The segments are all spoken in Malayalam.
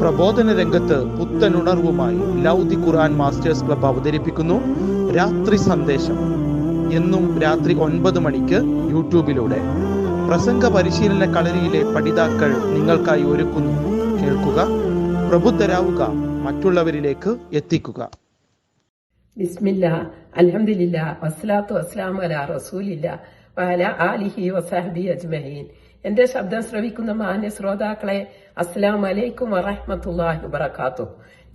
പ്രബോധന രംഗത്ത് പുത്തനുണർവുമായി ലൗദി ഖുർആൻ മാസ്റ്റേഴ്സ് ക്ലബ് അവതരിപ്പിക്കുന്നു. രാത്രി സന്ദേശം. എന്നും രാത്രി ഒൻപത് മണിക്ക് യൂട്യൂബിലൂടെ. പ്രസംഗ പരിശീലന കളരിയിലെ പഠിതാക്കൾ നിങ്ങൾക്കായി ഒരുക്കുന്നു. കേൾക്കുക പ്രബുദ്ധരാവുക മറ്റുള്ളവരിലേക്ക് എത്തിക്കുക. അൽഹംദുലില്ല വസ്സലാത്തു വസ്സലാമു അലാ റസൂലില്ല ആലിഹി വസഹബി അജ്മഹീൻ എന്റെ ശബ്ദം ശ്രവിക്കുന്ന മാന്യ ശ്രോതാക്കളെ അസ്സലാം അലൈക്കും വറഹമത്തല്ലാഹി വബറകാത്തു.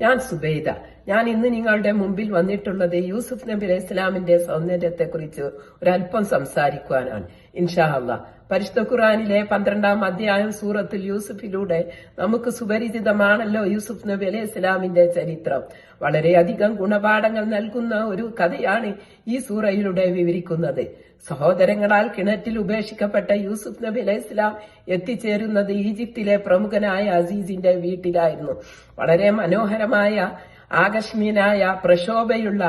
ഞാൻ സുബൈദ. ഞാൻ ഇന്ന് നിങ്ങളുടെ മുമ്പിൽ വന്നിട്ടുള്ളത് യൂസുഫ് നബി അലൈഹി ഇസ്ലാമിന്റെ സൗന്ദര്യത്തെ കുറിച്ച് ഒരല്പം സംസാരിക്കുവാനാണ്. ഇൻഷാ അല്ലാ പരിശുദ്ധ ഖുറാനിലെ പന്ത്രണ്ടാം അധ്യായം സൂറത്തിൽ യൂസുഫിലൂടെ നമുക്ക് സുപരിചിതമാണല്ലോ യൂസുഫ് നബി അലൈഹി ഇസ്ലാമിന്റെ ചരിത്രം. വളരെയധികം ഗുണപാഠങ്ങൾ നൽകുന്ന ഒരു കഥയാണ് ഈ സൂറയിലൂടെ വിവരിക്കുന്നത്. സഹോദരങ്ങളാൽ കിണറ്റിൽ ഉപേക്ഷിക്കപ്പെട്ട യൂസുഫ് നബി അലൈഹി ഇസ്ലാം എത്തിച്ചേരുന്നത് ഈജിപ്തിലെ പ്രമുഖനായ അസീസിന്റെ വീട്ടിലായിരുന്നു. വളരെ മനോഹരമായ ആകസ്മീനായ പ്രക്ഷോഭയുള്ള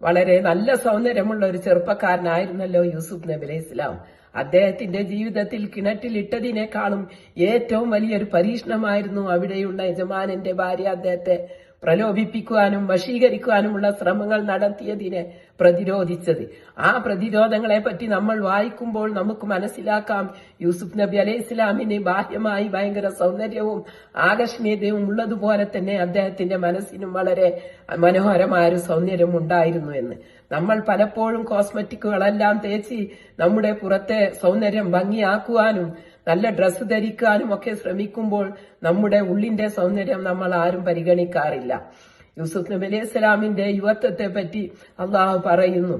വളരെ നല്ല സൗന്ദര്യമുള്ള ഒരു ചെറുപ്പക്കാരനായിരുന്നല്ലോ യൂസുഫ് നബി അലൈഹി ഇസ്ലാം അദ്ദേഹത്തിന്റെ ജീവിതത്തിൽ കിണറ്റിലിട്ടതിനേക്കാളും ഏറ്റവും വലിയൊരു പരീക്ഷണമായിരുന്നു അവിടെയുള്ള യജമാനന്റെ ഭാര്യ അദ്ദേഹത്തെ. പ്രലോഭിപ്പിക്കുവാനും വശീകരിക്കുവാനുമുള്ള ശ്രമങ്ങൾ നടത്തിയതിനെ പ്രതിരോധിച്ചത്. ആ പ്രതിരോധങ്ങളെ പറ്റി നമ്മൾ വായിക്കുമ്പോൾ നമുക്ക് മനസ്സിലാക്കാം. യൂസുഫ് നബി അലൈഹി ഇസ്ലാമിന് ബാഹ്യമായി ഭയങ്കര സൗന്ദര്യവും ആകർഷണീയതയും ഉള്ളതുപോലെ തന്നെ അദ്ദേഹത്തിന്റെ മനസ്സിനും വളരെ മനോഹരമായ ഒരു സൗന്ദര്യം ഉണ്ടായിരുന്നു എന്ന്. നമ്മൾ പലപ്പോഴും കോസ്മെറ്റിക്കുകളെല്ലാം തേച്ച് നമ്മുടെ പുറത്തെ സൗന്ദര്യം ഭംഗിയാക്കുവാനും നല്ല ഡ്രസ്സ് ധരിക്കാനും ഒക്കെ ശ്രമിക്കുമ്പോൾ നമ്മുടെ ഉള്ളിന്റെ സൗന്ദര്യം നമ്മൾ ആരും പരിഗണിക്കാറില്ല. യൂസുഫ് നബി അലൈഹി സ്വലാമിന്റെ യുവത്വത്തെ പറ്റി അള്ളാഹു പറയുന്നു.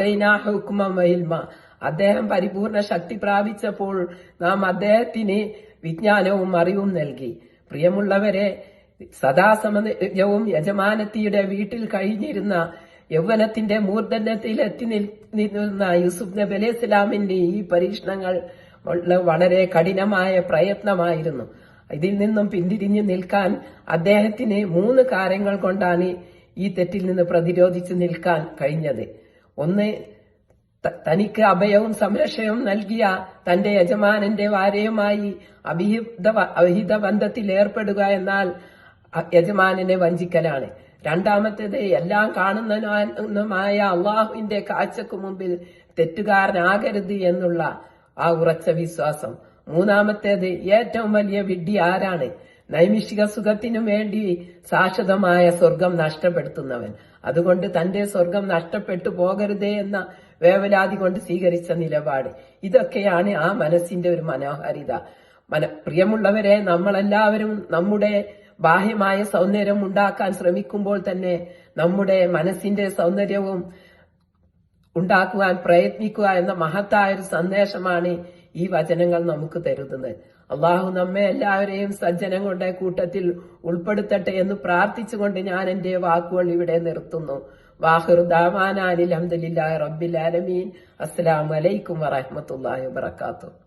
തൈനാഹുക്കുമ അദ്ദേഹം പരിപൂർണ ശക്തി പ്രാപിച്ചപ്പോൾ നാം അദ്ദേഹത്തിന് വിജ്ഞാനവും അറിവും നൽകി. പ്രിയമുള്ളവരെ സദാസമയവും യജമാനത്തിയുടെ വീട്ടിൽ കഴിഞ്ഞിരുന്ന യൗവനത്തിന്റെ മൂർധന്യത്തിൽ എത്തി നിൽക്കുന്ന യൂസുഫ് നബി അലൈഹി ഇസ്ലാമിന്റെ ഈ പരീക്ഷണങ്ങൾ വളരെ കഠിനമായ പ്രയത്നമായിരുന്നു. ഇതിൽ നിന്നും പിന്തിരിഞ്ഞു നിൽക്കാൻ അദ്ദേഹത്തിന് മൂന്ന് കാര്യങ്ങൾ കൊണ്ടാണ് ഈ തെറ്റിൽ നിന്ന് പ്രതിരോധിച്ചു നിൽക്കാൻ കഴിഞ്ഞത്. ഒന്ന് തനിക്ക് അഭയവും സംരക്ഷണവും നൽകിയ തന്റെ യജമാനന്റെ വാരയുമായി അഭിഹിത അവിഹിത ബന്ധത്തിൽ ഏർപ്പെടുക എന്നാൽ യജമാനനെ വഞ്ചിക്കലാണ്. രണ്ടാമത്തേത് എല്ലാം കാണുന്നതിനുമായ അള്ളാഹുവിന്റെ കാഴ്ചക്ക് മുമ്പിൽ തെറ്റുകാരനാകരുത് എന്നുള്ള ആ ഉറച്ച വിശ്വാസം. മൂന്നാമത്തേത് ഏറ്റവും വലിയ വിഡ്ഢി ആരാണ്? നൈമിഷിക സുഖത്തിനു വേണ്ടി ശാശ്വതമായ സ്വർഗം നഷ്ടപ്പെടുത്തുന്നവൻ. അതുകൊണ്ട് തന്റെ സ്വർഗം നഷ്ടപ്പെട്ടു പോകരുതേ എന്ന വേവലാതി കൊണ്ട് സ്വീകരിച്ച നിലപാട്. ഇതൊക്കെയാണ് ആ മനസ്സിന്റെ ഒരു മനോഹാരിത. മന പ്രിയമുള്ളവരെ നമ്മളെല്ലാവരും നമ്മുടെ ബാഹ്യമായ സൗന്ദര്യം ഉണ്ടാക്കാൻ ശ്രമിക്കുമ്പോൾ തന്നെ നമ്മുടെ മനസ്സിന്റെ സൗന്ദര്യവും ഉണ്ടാക്കുവാൻ പ്രയത്നിക്കുക എന്ന മഹത്തായ ഒരു സന്ദേശമാണ് ഈ വചനങ്ങൾ നമുക്ക് തരുന്നത്. അള്ളാഹു നമ്മെ എല്ലാവരെയും സജ്ജനങ്ങളുടെ കൂട്ടത്തിൽ ഉൾപ്പെടുത്തട്ടെ എന്ന് പ്രാർത്ഥിച്ചുകൊണ്ട് ഞാൻ എന്റെ വാക്കുകൾ ഇവിടെ നിർത്തുന്നു. വാഹിർ ദാമാനാലി അഹമ്മദില്ലാ റബ്ബിൽ ആലമീൻ. അസ്സലാമലൈക്കും വറഹമത്തല്ലാഹി വാത്തു